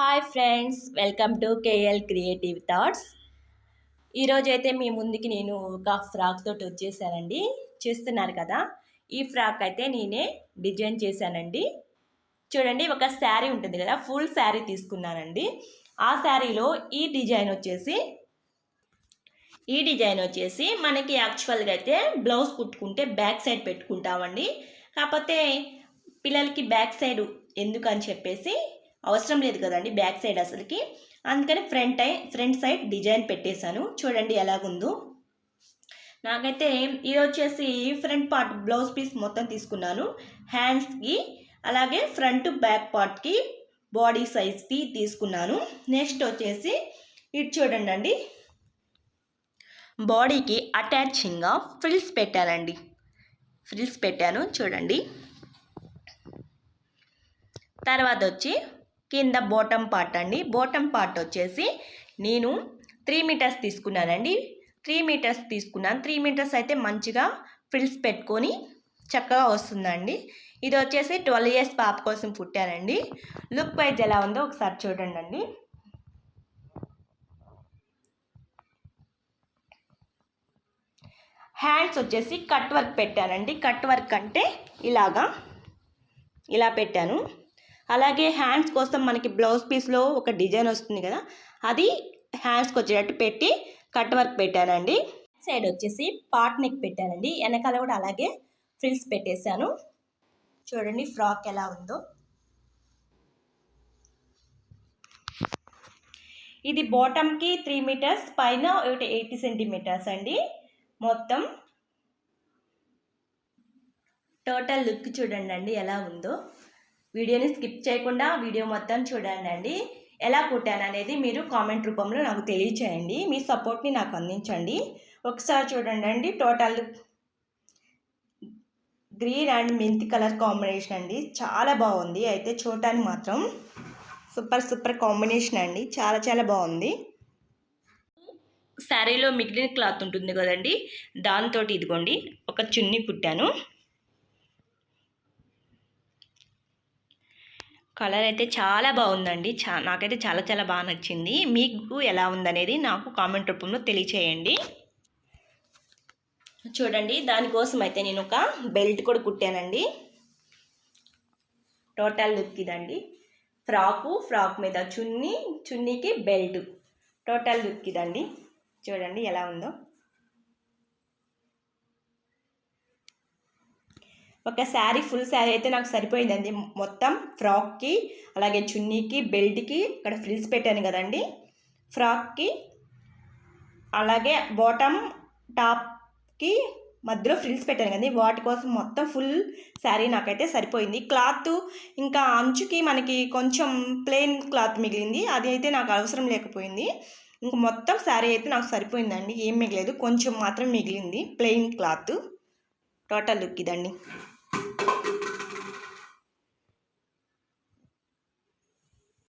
Hi friends welcome to KL creative thoughts ఈరోజైతే మీ ముందుకి నేను ఒక ఫ్రాక్ తోటి వచ్చేసానండి. చూస్తున్నారు కదా? ఈ ఫ్రాక్ అయితే నేనే డిజైన్ చేశానండి. చూడండి ఒక శారీ ఉంటుంది కదా ఫుల్ శారీ తీసుకున్నానండి. ఆ శారీలో ఈ డిజైన్ వచ్చేసి ఈ డిజైన్ వచ్చేసి మనకి యాక్చువల్గా అయితే బ్లౌజ్ కుట్టుకుంటే బ్యాక్ సైడ్ పెట్టుకుంటామండి. కాకపోతే పిల్లలకి బ్యాక్ సైడ్ ఎందుకని చెప్పేసి అవసరం లేదు కదండి బ్యాక్ సైడ్ అసలుకి. అందుకని ఫ్రంట్ ఫ్రంట్ సైడ్ డిజైన్ పెట్టేశాను. చూడండి ఎలాగుందో. నాకైతే ఇది వచ్చేసి ఫ్రంట్ పార్ట్ బ్లౌజ్ పీస్ మొత్తం తీసుకున్నాను. హ్యాండ్స్కి అలాగే ఫ్రంట్ బ్యాక్ పార్ట్కి బాడీ సైజ్కి తీసుకున్నాను. నెక్స్ట్ వచ్చేసి ఇటు చూడండి అండి. బాడీకి అటాచింగ్గా ఫ్రిల్స్ పెట్టానండి ఫ్రిల్స్ పెట్టాను చూడండి. తర్వాత వచ్చి కింద బోటం పార్ట్ అండి. బోటం పార్ట్ వచ్చేసి నేను త్రీ మీటర్స్ తీసుకున్నానండి. త్రీ మీటర్స్ తీసుకున్నాను. త్రీ మీటర్స్ అయితే మంచిగా ఫ్రిల్స్ పెట్టుకొని చక్కగా వస్తుందండి. ఇది వచ్చేసి ట్వెల్వ్ ఇయర్స్ పాప కోసం పుట్టానండి లుక్ వైజ్ ఎలా ఉందో ఒకసారి చూడండి అండి హ్యాండ్స్ వచ్చేసి కట్ వర్క్ పెట్టానండి కట్ వర్క్ అంటే ఇలాగా ఇలా పెట్టాను. అలాగే హ్యాండ్స్ కోసం మనకి బ్లౌజ్ పీస్లో ఒక డిజైన్ వస్తుంది కదా అది హ్యాండ్స్కి వచ్చేటట్టు పెట్టి కట్ వర్క్ పెట్టానండి. సైడ్ వచ్చేసి పాట్ నెక్ పెట్టానండి వెనకాల కూడా అలాగే ఫ్రిల్స్ పెట్టేశాను. చూడండి ఫ్రాక్ ఎలా ఉందో. ఇది బాటమ్కి త్రీ మీటర్స్ పైన ఒకటి ఎయిటీ సెంటీమీటర్స్ అండి. మొత్తం టోటల్ లుక్ చూడండి అండి ఎలా ఉందో. వీడియోని స్కిప్ చేయకుండా వీడియో మొత్తం చూడండి అండి ఎలా కుట్టాను అనేది మీరు కామెంట్ రూపంలో నాకు తెలియచేయండి. మీ సపోర్ట్ని నాకు అందించండి. ఒకసారి చూడండి అండి total green and menthi colour combination అండి. చాలా బాగుంది. అయితే చూడటానికి మాత్రం సూపర్ సూపర్ కాంబినేషన్ అండి. చాలా చాలా బాగుంది. శారీలో మిగిలిన క్లాత్ ఉంటుంది కదండి. దాంతో ఇదిగోండి. ఒక చున్నీ కుట్టాను. కలర్ అయితే చాలా బాగుందండి. చా నాకైతే చాలా చాలా బాగా నచ్చింది. మీకు ఎలా ఉందనేది నాకు కామెంట్ రూపంలో తెలియచేయండి. చూడండి దానికోసం అయితే నేను ఒక బెల్ట్ కూడా కుట్టానండి. టోటల్ లుక్ ఇదండి. ఫ్రాకు ఫ్రాక్ మీద చున్నీ చున్నీకి బెల్ట్. టోటల్ లుక్ ఇదండి. చూడండి ఎలా ఉందో. ఒక శారీ ఫుల్ శారీ అయితే నాకు సరిపోయిందండి. మొత్తం ఫ్రాక్కి అలాగే చున్నీకి బెల్ట్కి ఇక్కడ ఫ్రిల్స్ పెట్టాను కదండి. ఫ్రాక్కి అలాగే బాటమ్ టాప్కి మధ్యలో ఫ్రిల్స్ పెట్టాను కదండి. వాటి కోసం మొత్తం ఫుల్ శారీ నాకైతే సరిపోయింది. క్లాత్ ఇంకా అంచుకి మనకి కొంచెం ప్లెయిన్ క్లాత్ మిగిలింది. అది అయితే నాకు అవసరం లేకపోయింది. ఇంక మొత్తం శారీ అయితే నాకు సరిపోయిందండి. ఏం మిగలేదు. కొంచెం మాత్రం మిగిలింది. Plain cloth. టోటల్ లుక్ ఇదండి.